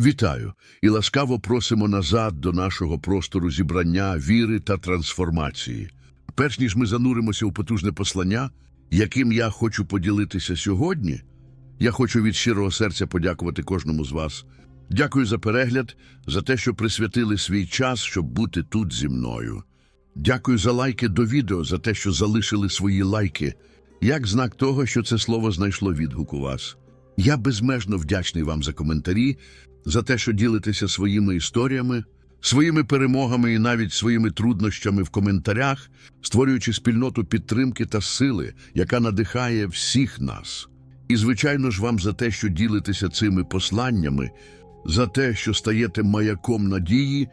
Вітаю і ласкаво просимо назад до нашого простору зібрання віри та трансформації. Перш ніж ми зануримося у потужне послання, яким я хочу поділитися сьогодні, я хочу від щирого серця подякувати кожному з вас. Дякую за перегляд, за те, що присвятили свій час, щоб бути тут зі мною. Дякую за лайки до відео, за те, що залишили свої лайки, як знак того, що це слово знайшло відгук у вас. Я безмежно вдячний вам за коментарі, за те, що ділитеся своїми історіями, своїми перемогами і навіть своїми труднощами в коментарях, створюючи спільноту підтримки та сили, яка надихає всіх нас. І, звичайно ж, вам за те, що ділитеся цими посланнями, за те, що стаєте маяком надії,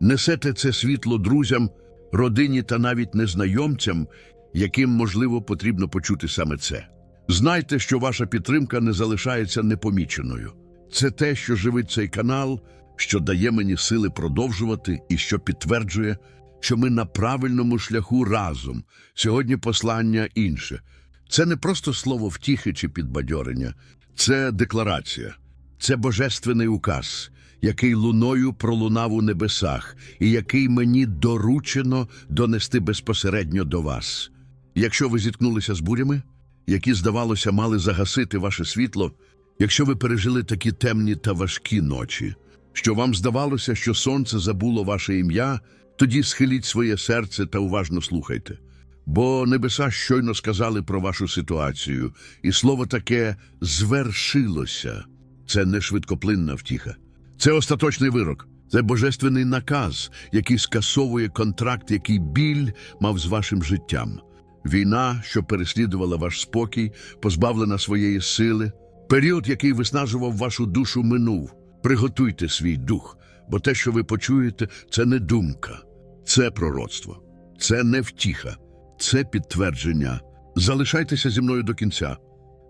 несете це світло друзям, родині та навіть незнайомцям, яким, можливо, потрібно почути саме це. Знайте, що ваша підтримка не залишається непоміченою. Це те, що живить цей канал, що дає мені сили продовжувати і що підтверджує, що ми на правильному шляху разом. Сьогодні послання інше. Це не просто слово втіхи чи підбадьорення, це декларація, це божественний указ, який луною пролунав у небесах, і який мені доручено донести безпосередньо до вас. Якщо ви зіткнулися з бурями, які, здавалося, мали загасити ваше світло, якщо ви пережили такі темні та важкі ночі, що вам здавалося, що сонце забуло ваше ім'я, тоді схиліть своє серце та уважно слухайте. Бо небеса щойно сказали про вашу ситуацію, і слово таке звершилося. Це не швидкоплинна втіха. Це остаточний вирок, це божественний наказ, який скасовує контракт, який біль мав з вашим життям. Війна, що переслідувала ваш спокій, позбавлена своєї сили, період, який виснажував вашу душу, минув. Приготуйте свій дух, бо те, що ви почуєте, це не думка, це пророцтво, це не втіха, це підтвердження. Залишайтеся зі мною до кінця.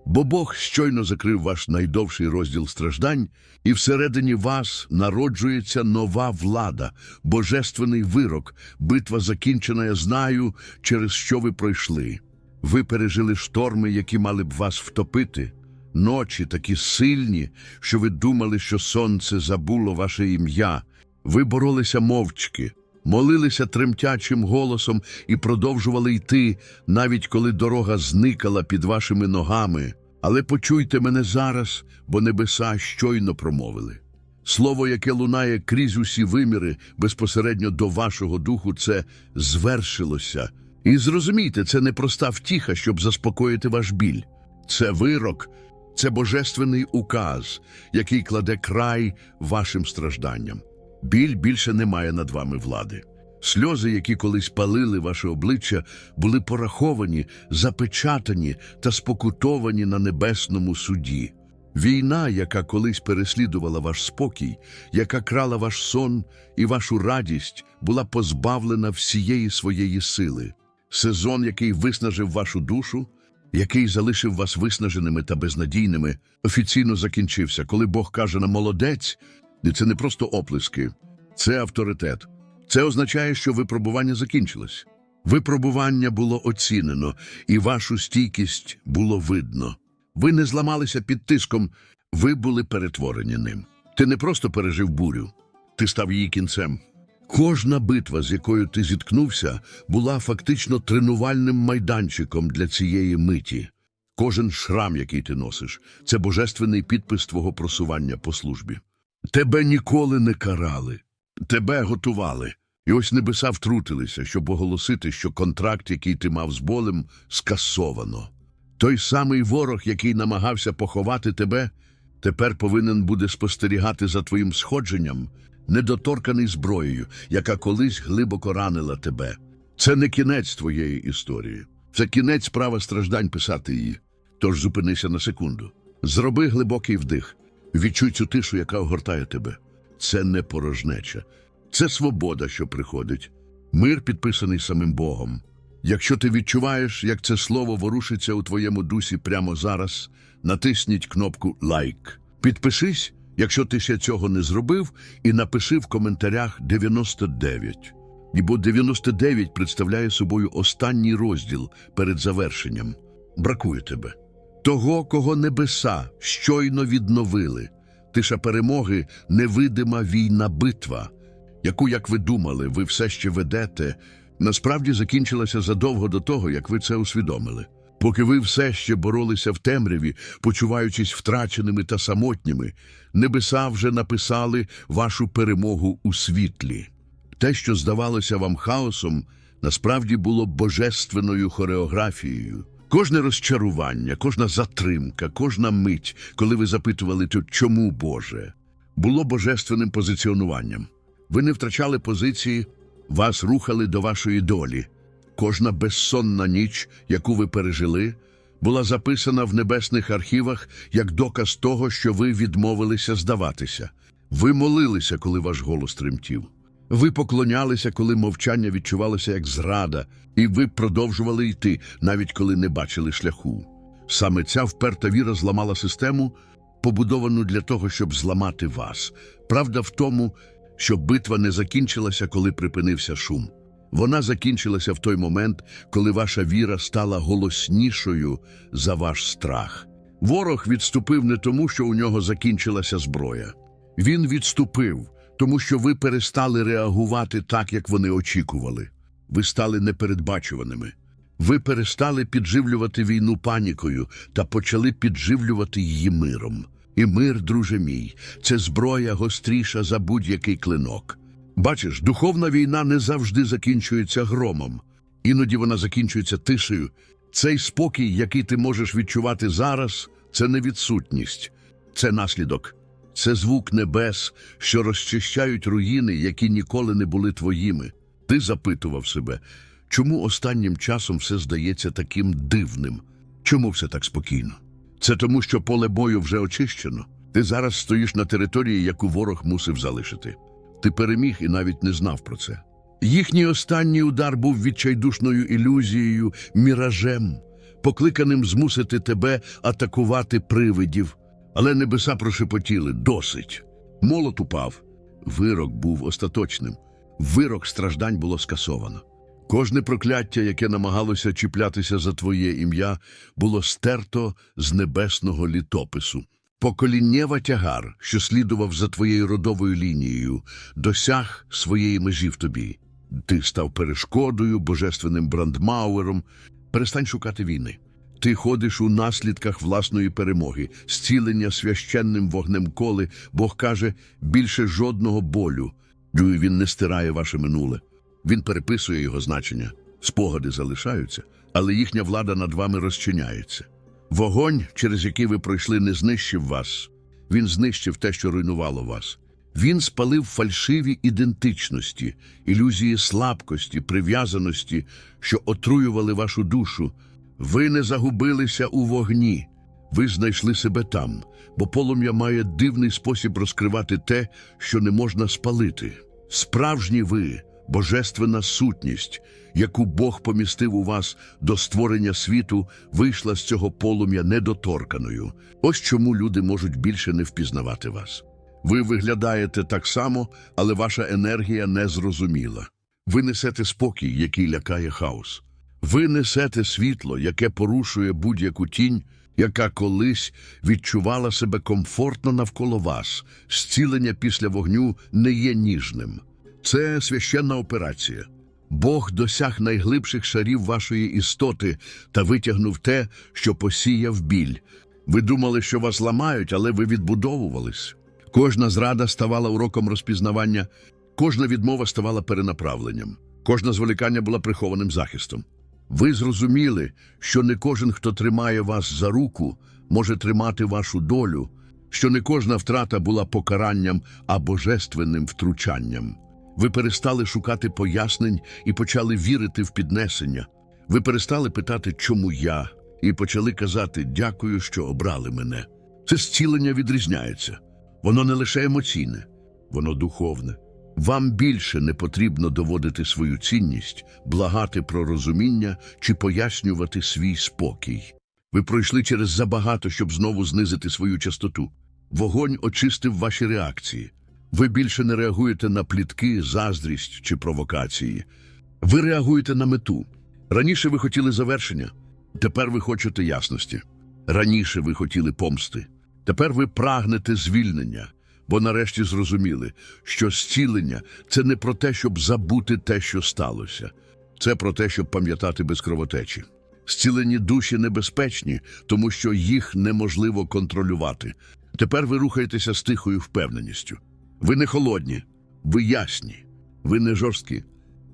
Бо Бог щойно закрив ваш найдовший розділ страждань, і всередині вас народжується нова влада, божественний вирок, битва закінчена, я знаю, через що ви пройшли. Ви пережили шторми, які мали б вас втопити, ночі такі сильні, що ви думали, що сонце забуло ваше ім'я. Ви боролися мовчки, молилися тремтячим голосом і продовжували йти, навіть коли дорога зникала під вашими ногами. Але почуйте мене зараз, бо небеса щойно промовили. Слово, яке лунає крізь усі виміри, безпосередньо до вашого духу, це звершилося. І зрозумійте, це не проста втіха, щоб заспокоїти ваш біль. Це вирок, це божественний указ, який кладе край вашим стражданням. Біль більше не має над вами влади. Сльози, які колись палили ваше обличчя, були пораховані, запечатані та спокутовані на небесному суді. Війна, яка колись переслідувала ваш спокій, яка крала ваш сон і вашу радість, була позбавлена всієї своєї сили. Сезон, який виснажив вашу душу, який залишив вас виснаженими та безнадійними, офіційно закінчився, коли Бог каже на молодець, це не просто оплески, це авторитет. Це означає, що випробування закінчилось. Випробування було оцінено, і вашу стійкість було видно. Ви не зламалися під тиском, ви були перетворені ним. Ти не просто пережив бурю, ти став її кінцем. Кожна битва, з якою ти зіткнувся, була фактично тренувальним майданчиком для цієї миті. Кожен шрам, який ти носиш, це божественний підпис твого просування по службі. Тебе ніколи не карали, тебе готували. І ось небеса втрутилися, щоб оголосити, що контракт, який ти мав з болем, скасовано. Той самий ворог, який намагався поховати тебе, тепер повинен буде спостерігати за твоїм сходженням, недоторканий зброєю, яка колись глибоко ранила тебе. Це не кінець твоєї історії, це кінець права страждань писати її. Тож зупинися на секунду. Зроби глибокий вдих, відчуй цю тишу, яка огортає тебе. Це не порожнеча, це свобода, що приходить, мир, підписаний самим Богом. Якщо ти відчуваєш, як це слово ворушиться у твоєму дусі прямо зараз, натисніть кнопку Лайк. Підпишись, якщо ти ще цього не зробив, і напиши в коментарях 99. Бо 99 представляє собою останній розділ перед завершенням. Бракує тебе. Того, кого небеса щойно відновили. Тиша перемоги невидима війна битва, яку, як ви думали, ви все ще ведете, насправді закінчилася задовго до того, як ви це усвідомили. Поки ви все ще боролися в темряві, почуваючись втраченими та самотніми, небеса вже написали вашу перемогу у світлі. Те, що здавалося вам хаосом, насправді було божественною хореографією. Кожне розчарування, кожна затримка, кожна мить, коли ви запитували, «То чому Боже, було божественним позиціонуванням. Ви не втрачали позиції, вас рухали до вашої долі. Кожна безсонна ніч, яку ви пережили, була записана в небесних архівах як доказ того, що ви відмовилися здаватися. Ви молилися, коли ваш голос тремтів. Ви поклонялися, коли мовчання відчувалося як зрада, і ви продовжували йти, навіть коли не бачили шляху. Саме ця вперта віра зламала систему, побудовану для того, щоб зламати вас. Правда в тому, що битва не закінчилася, коли припинився шум. Вона закінчилася в той момент, коли ваша віра стала голоснішою за ваш страх. Ворог відступив не тому, що у нього закінчилася зброя. Він відступив, тому що ви перестали реагувати так, як вони очікували. Ви стали непередбачуваними. Ви перестали підживлювати війну панікою та почали підживлювати її миром. І мир, друже мій, це зброя гостріша за будь-який клинок. Бачиш, духовна війна не завжди закінчується громом. Іноді вона закінчується тишею. Цей спокій, який ти можеш відчувати зараз, це не відсутність, це наслідок. Це звук небес, що розчищають руїни, які ніколи не були твоїми. Ти запитував себе, чому останнім часом все здається таким дивним? Чому все так спокійно? Це тому, що поле бою вже очищено. Ти зараз стоїш на території, яку ворог мусив залишити. Ти переміг і навіть не знав про це. Їхній останній удар був відчайдушною ілюзією, міражем, покликаним змусити тебе атакувати привидів. Але небеса прошепотіли досить. Молот упав. Вирок був остаточним. Вирок страждань було скасовано. Кожне прокляття, яке намагалося чіплятися за твоє ім'я, було стерто з небесного літопису. Поколіннєва тягар, що слідував за твоєю родовою лінією, досяг своєї межі в тобі. Ти став перешкодою, божественним брандмауером. Перестань шукати війни. Ти ходиш у наслідках власної перемоги, зцілення священним вогнем коли Бог каже більше жодного болю. Він не стирає ваше минуле. Він переписує його значення. Спогади залишаються, але їхня влада над вами розчиняється. Вогонь, через який ви пройшли, не знищив вас. Він знищив те, що руйнувало вас. Він спалив фальшиві ідентичності, ілюзії слабкості, прив'язаності, що отруювали вашу душу. Ви не загубилися у вогні. Ви знайшли себе там, бо полум'я має дивний спосіб розкривати те, що не можна спалити. Справжні ви, божественна сутність, яку Бог помістив у вас до створення світу, вийшла з цього полум'я недоторканою. Ось чому люди можуть більше не впізнавати вас. Ви виглядаєте так само, але ваша енергія незрозуміла. Ви несете спокій, який лякає хаос. Ви несете світло, яке порушує будь-яку тінь, яка колись відчувала себе комфортно навколо вас. Зцілення після вогню не є ніжним. Це священна операція. Бог досяг найглибших шарів вашої істоти та витягнув те, що посіяв біль. Ви думали, що вас ламають, але ви відбудовувались. Кожна зрада ставала уроком розпізнавання, кожна відмова ставала перенаправленням, кожне зволікання була прихованим захистом. Ви зрозуміли, що не кожен, хто тримає вас за руку, може тримати вашу долю, що не кожна втрата була покаранням, а божественним втручанням. Ви перестали шукати пояснень і почали вірити в піднесення. Ви перестали питати, чому я, і почали казати дякую, що обрали мене. Це зцілення відрізняється. Воно не лише емоційне, воно духовне. Вам більше не потрібно доводити свою цінність, благати про розуміння чи пояснювати свій спокій. Ви пройшли через забагато, щоб знову знизити свою частоту. Вогонь очистив ваші реакції. Ви більше не реагуєте на плітки, заздрість чи провокації. Ви реагуєте на мету. Раніше ви хотіли завершення, тепер ви хочете ясності. Раніше ви хотіли помсти, Тепер ви прагнете звільнення, бо нарешті зрозуміли, що зцілення це не про те, щоб забути те, що сталося, це про те, щоб пам'ятати без кровотечі. Зцілені душі небезпечні, тому що їх неможливо контролювати. Тепер ви рухаєтеся з тихою впевненістю. Ви не холодні, ви ясні, ви не жорсткі,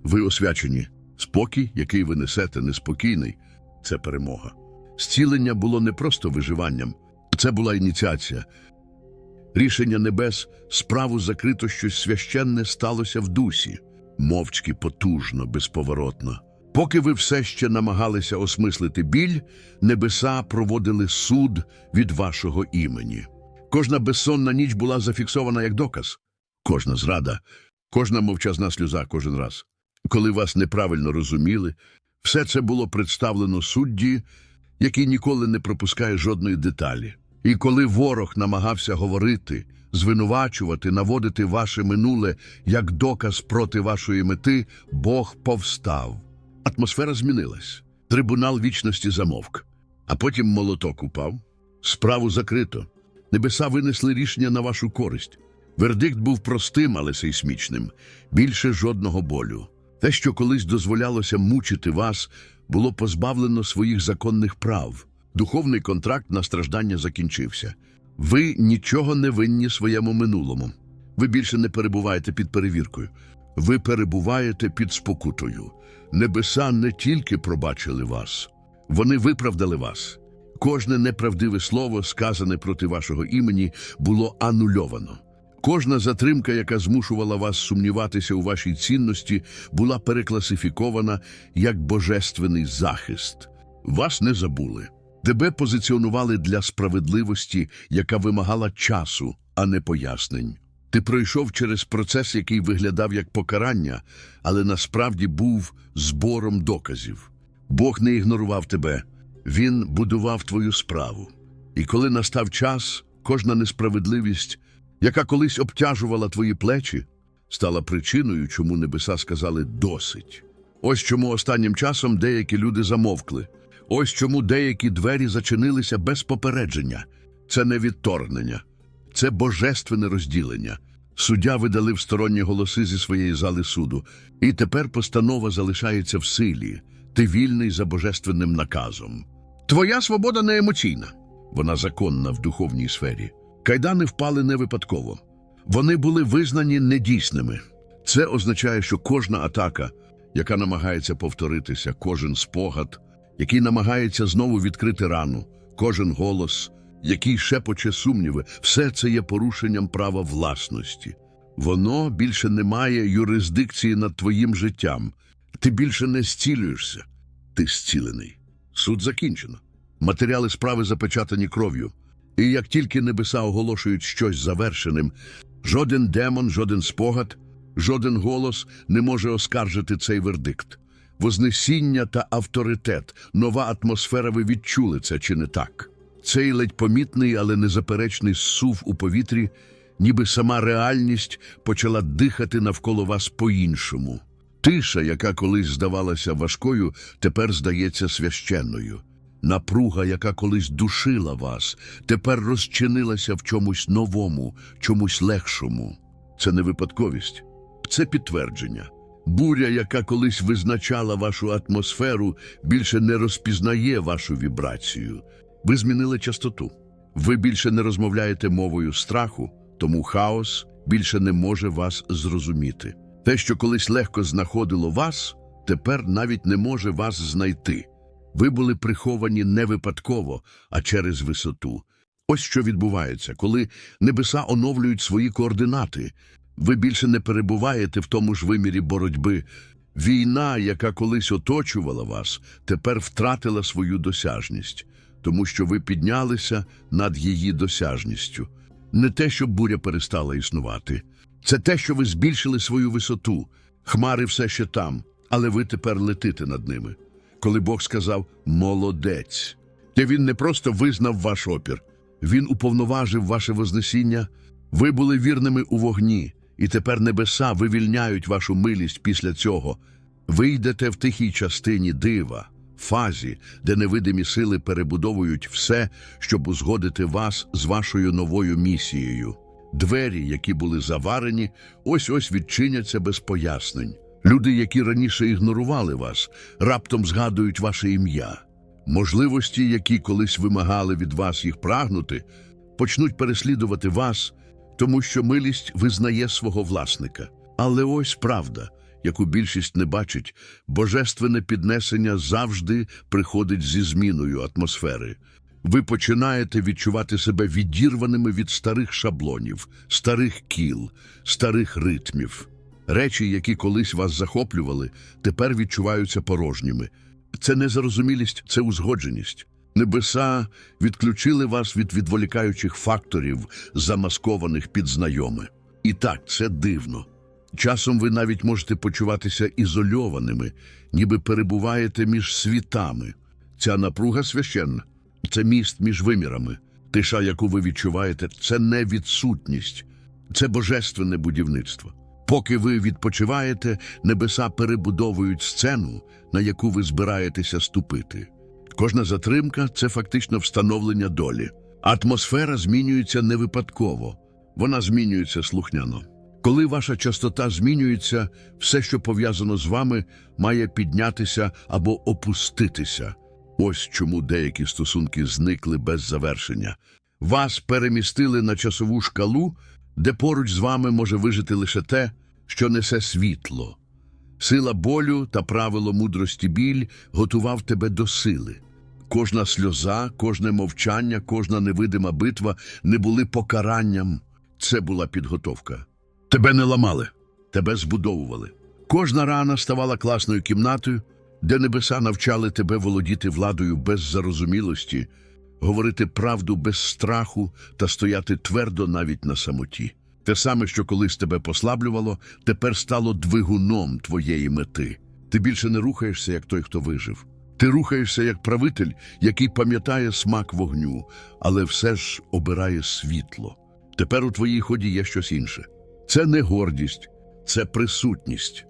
ви освячені. Спокій, який ви несете, неспокійний це перемога. Зцілення було не просто виживанням, це була ініціація. Рішення небес, справу закрито щось священне сталося в дусі, мовчки, потужно, безповоротно. Поки ви все ще намагалися осмислити біль, небеса проводили суд від вашого імені. Кожна безсонна ніч була зафіксована як доказ, кожна зрада, кожна мовчазна сльоза кожен раз. Коли вас неправильно розуміли, все це було представлено судді, який ніколи не пропускає жодної деталі. І коли ворог намагався говорити, звинувачувати, наводити ваше минуле як доказ проти вашої мети, Бог повстав. Атмосфера змінилась. Трибунал вічності замовк. А потім молоток упав. Справу закрито. Небеса винесли рішення на вашу користь. Вердикт був простим, але сейсмічним. Більше жодного болю. Те, що колись дозволялося мучити вас, було позбавлено своїх законних прав. Духовний контракт на страждання закінчився. Ви нічого не винні своєму минулому. Ви більше не перебуваєте під перевіркою. Ви перебуваєте під спокутою. Небеса не тільки пробачили вас, вони виправдали вас. Кожне неправдиве слово, сказане проти вашого імені, було анульовано. Кожна затримка, яка змушувала вас сумніватися у вашій цінності, була перекласифікована як божественний захист. Вас не забули. Тебе позиціонували для справедливості, яка вимагала часу, а не пояснень. Ти пройшов через процес, який виглядав як покарання, але насправді був збором доказів. Бог не ігнорував тебе, Він будував твою справу. І коли настав час, кожна несправедливість, яка колись обтяжувала твої плечі, стала причиною, чому небеса сказали «досить». Ось чому останнім часом деякі люди замовкли. Ось чому деякі двері зачинилися без попередження. Це не відторгнення, це божественне розділення. Суддя видалив сторонні голоси зі своєї зали суду, і тепер постанова залишається в силі. Ти вільний за божественним наказом. Твоя свобода не емоційна, вона законна в духовній сфері. Кайдани впали не випадково. Вони були визнані недійсними. Це означає, що кожна атака, яка намагається повторитися, кожен спогад, який намагається знову відкрити рану, кожен голос, який шепоче сумніви, все це є порушенням права власності. Воно більше не має юрисдикції над твоїм життям. Ти більше не зцілюєшся. Ти зцілений. Суд закінчено. Матеріали справи запечатані кров'ю. І як тільки небеса оголошують щось завершеним, жоден демон, жоден спогад, жоден голос не може оскаржити цей вердикт. Вознесіння та авторитет, нова атмосфера, ви відчули це чи не так? Цей ледь помітний, але незаперечний сув у повітрі, ніби сама реальність почала дихати навколо вас по-іншому. Тиша, яка колись здавалася важкою, тепер здається священною. Напруга, яка колись душила вас, тепер розчинилася в чомусь новому, чомусь легшому. Це не випадковість, це підтвердження. Буря, яка колись визначала вашу атмосферу, більше не розпізнає вашу вібрацію. Ви змінили частоту. Ви більше не розмовляєте мовою страху, тому хаос більше не може вас зрозуміти. Те, що колись легко знаходило вас, тепер навіть не може вас знайти. Ви були приховані не випадково, а через висоту. Ось що відбувається, коли небеса оновлюють свої координати. Ви більше не перебуваєте в тому ж вимірі боротьби. Війна, яка колись оточувала вас, тепер втратила свою досяжність, тому що ви піднялися над її досяжністю. Не те, щоб буря перестала існувати. Це те, що ви збільшили свою висоту. Хмари все ще там, але ви тепер летите над ними. Коли Бог сказав «молодець», то він не просто визнав ваш опір, він уповноважив ваше вознесіння. Ви були вірними у вогні, і тепер небеса вивільняють вашу милість після цього. Ви йдете в тихій частині дива, фазі, де невидимі сили перебудовують все, щоб узгодити вас з вашою новою місією. Двері, які були заварені, ось ось відчиняться без пояснень. Люди, які раніше ігнорували вас, раптом згадують ваше ім'я. Можливості, які колись вимагали від вас їх прагнути, почнуть переслідувати вас, тому що милість визнає свого власника. Але ось правда, яку більшість не бачить, божественне піднесення завжди приходить зі зміною атмосфери. Ви починаєте відчувати себе відірваними від старих шаблонів, старих кіл, старих ритмів. Речі, які колись вас захоплювали, тепер відчуваються порожніми. Це незрозумілість, це узгодженість. Небеса відключили вас від відволікаючих факторів, замаскованих під знайоме. І так, це дивно. Часом ви навіть можете почуватися ізольованими, ніби перебуваєте між світами. Ця напруга священна, це міст між вимірами. Тиша, яку ви відчуваєте, це не відсутність, це божественне будівництво. Поки ви відпочиваєте, небеса перебудовують сцену, на яку ви збираєтеся ступити. Кожна затримка це фактично встановлення долі. Атмосфера змінюється не випадково, вона змінюється слухняно. Коли ваша частота змінюється, все, що пов'язано з вами, має піднятися або опуститися. Ось чому деякі стосунки зникли без завершення. Вас перемістили на часову шкалу, де поруч з вами може вижити лише те, що несе світло. Сила болю та правило мудрості біль готував тебе до сили. Кожна сльоза, кожне мовчання, кожна невидима битва не були покаранням. Це була підготовка. Тебе не ламали, тебе збудовували. Кожна рана ставала класною кімнатою, де небеса навчали тебе володіти владою без зарозумілості, говорити правду без страху та стояти твердо навіть на самоті. Те саме, що колись тебе послаблювало, тепер стало двигуном твоєї мети. Ти більше не рухаєшся, як той, хто вижив. Ти рухаєшся як правитель, який пам'ятає смак вогню, але все ж обирає світло. Тепер у твоїй ході є щось інше. Це не гордість, це присутність.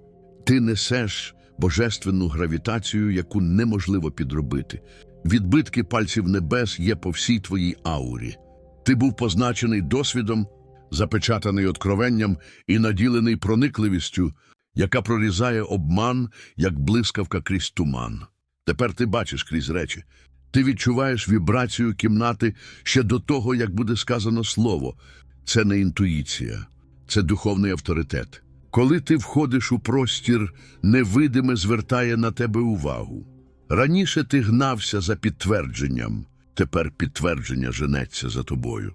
Ти несеш божественну гравітацію, яку неможливо підробити. Відбитки пальців небес є по всій твоїй аурі. Ти був позначений досвідом, запечатаний откровенням і наділений проникливістю, яка прорізає обман, як блискавка крізь туман. Тепер ти бачиш крізь речі. Ти відчуваєш вібрацію кімнати ще до того, як буде сказано слово. Це не інтуїція, це духовний авторитет. Коли ти входиш у простір, невидиме звертає на тебе увагу. Раніше ти гнався за підтвердженням, тепер підтвердження женеться за тобою.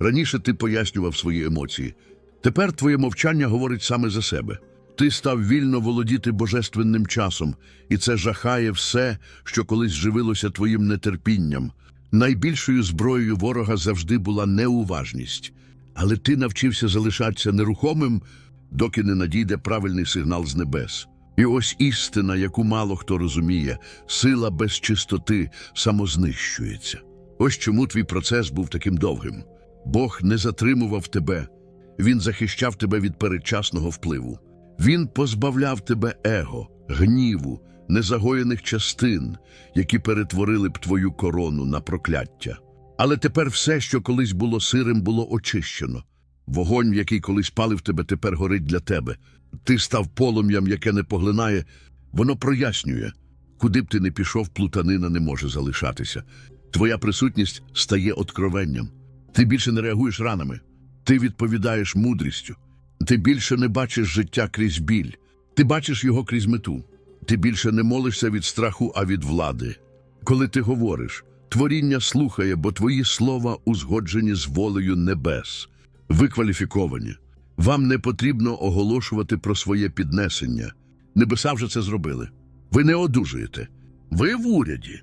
Раніше ти пояснював свої емоції, тепер твоє мовчання говорить саме за себе. Ти став вільно володіти божественним часом, і це жахає все, що колись живилося твоїм нетерпінням. Найбільшою зброєю ворога завжди була неуважність, але ти навчився залишатися нерухомим, доки не надійде правильний сигнал з небес. І ось істина, яку мало хто розуміє, сила без чистоти самознищується. Ось чому твій процес був таким довгим. Бог не затримував тебе, Він захищав тебе від передчасного впливу. Він позбавляв тебе его, гніву, незагоєних частин, які перетворили б твою корону на прокляття. Але тепер все, що колись було сирим, було очищено. Вогонь, який колись палив тебе, тепер горить для тебе. Ти став полум'ям, яке не поглинає, воно прояснює. Куди б ти не пішов, плутанина не може залишатися. Твоя присутність стає откровенням. Ти більше не реагуєш ранами. Ти відповідаєш мудрістю. Ти більше не бачиш життя крізь біль. Ти бачиш його крізь мету. Ти більше не молишся від страху, а від влади. Коли ти говориш, творіння слухає, бо твої слова узгоджені з волею небес. Ви кваліфіковані. Вам не потрібно оголошувати про своє піднесення. Небеса вже це зробили. Ви не одужуєте. Ви в уряді.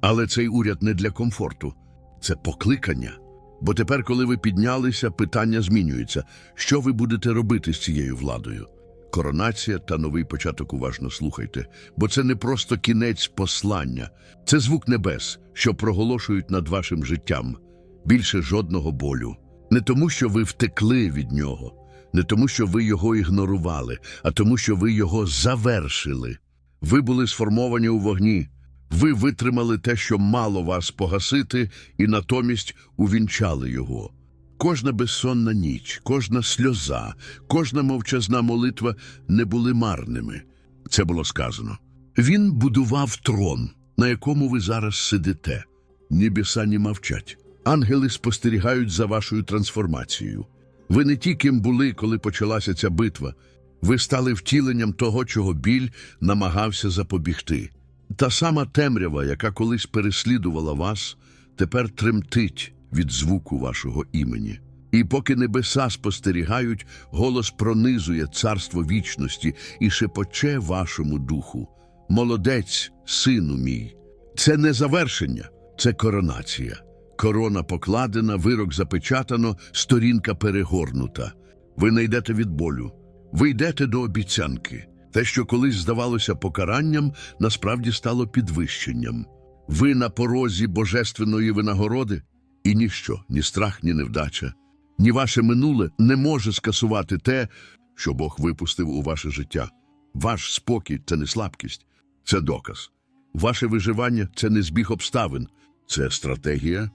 Але цей уряд не для комфорту, це покликання. Бо тепер, коли ви піднялися, питання змінюється. Що ви будете робити з цією владою? Коронація та новий початок уважно слухайте, бо це не просто кінець послання, це звук небес, що проголошують над вашим життям. Більше жодного болю. Не тому, що ви втекли від нього, не тому, що ви його ігнорували, а тому, що ви його завершили. Ви були сформовані у вогні, Ви витримали те, що мало вас погасити, і натомість увінчали його. Кожна безсонна ніч, кожна сльоза, кожна мовчазна молитва не були марними. Це було сказано. Він будував трон, на якому ви зараз сидите. Небеса не мовчать. Ангели спостерігають за вашою трансформацією. Ви не ті, ким були, коли почалася ця битва. Ви стали втіленням того, чого біль намагався запобігти. Та сама темрява, яка колись переслідувала вас, тепер тремтить від звуку вашого імені. І поки небеса спостерігають, голос пронизує царство вічності і шепоче вашому духу. Молодець, сину мій. Це не завершення, це коронація. Корона покладена, вирок запечатано, сторінка перегорнута. Ви не йдете від болю. Ви йдете до обіцянки. Те, що колись здавалося покаранням, насправді стало підвищенням. Ви на порозі божественної винагороди, і ніщо, ні страх, ні невдача, ні ваше минуле не може скасувати те, що Бог випустив у ваше життя. Ваш спокій це не слабкість, це доказ. Ваше виживання це не збіг обставин, це стратегія,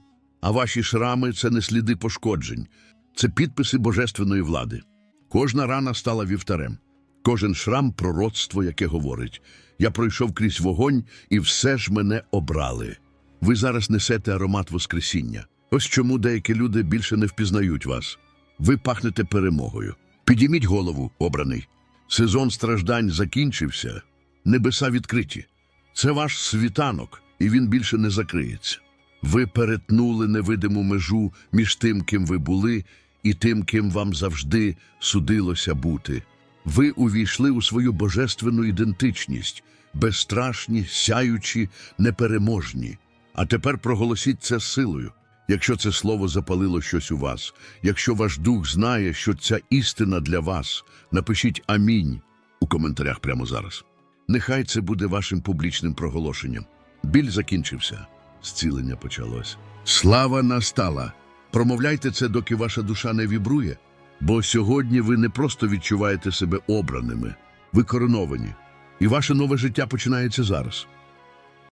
а ваші шрами це не сліди пошкоджень, це підписи божественної влади. Кожна рана стала вівтарем, кожен шрам пророцтво, яке говорить: я пройшов крізь вогонь, і все ж мене обрали. Ви зараз несете аромат Воскресіння. Ось чому деякі люди більше не впізнають вас. Ви пахнете перемогою. Підійміть голову, обраний. Сезон страждань закінчився, небеса відкриті. Це ваш світанок, і він більше не закриється. Ви перетнули невидиму межу між тим, ким ви були, і тим, ким вам завжди судилося бути. Ви увійшли у свою божественну ідентичність, безстрашні, сяючі, непереможні. А тепер проголосіть це силою. Якщо це слово запалило щось у вас, якщо ваш дух знає, що ця істина для вас, напишіть амінь у коментарях прямо зараз. Нехай це буде вашим публічним проголошенням. Біль закінчився, зцілення почалось. Слава настала! Промовляйте це, доки ваша душа не вібрує, бо сьогодні ви не просто відчуваєте себе обраними, ви короновані, і ваше нове життя починається зараз.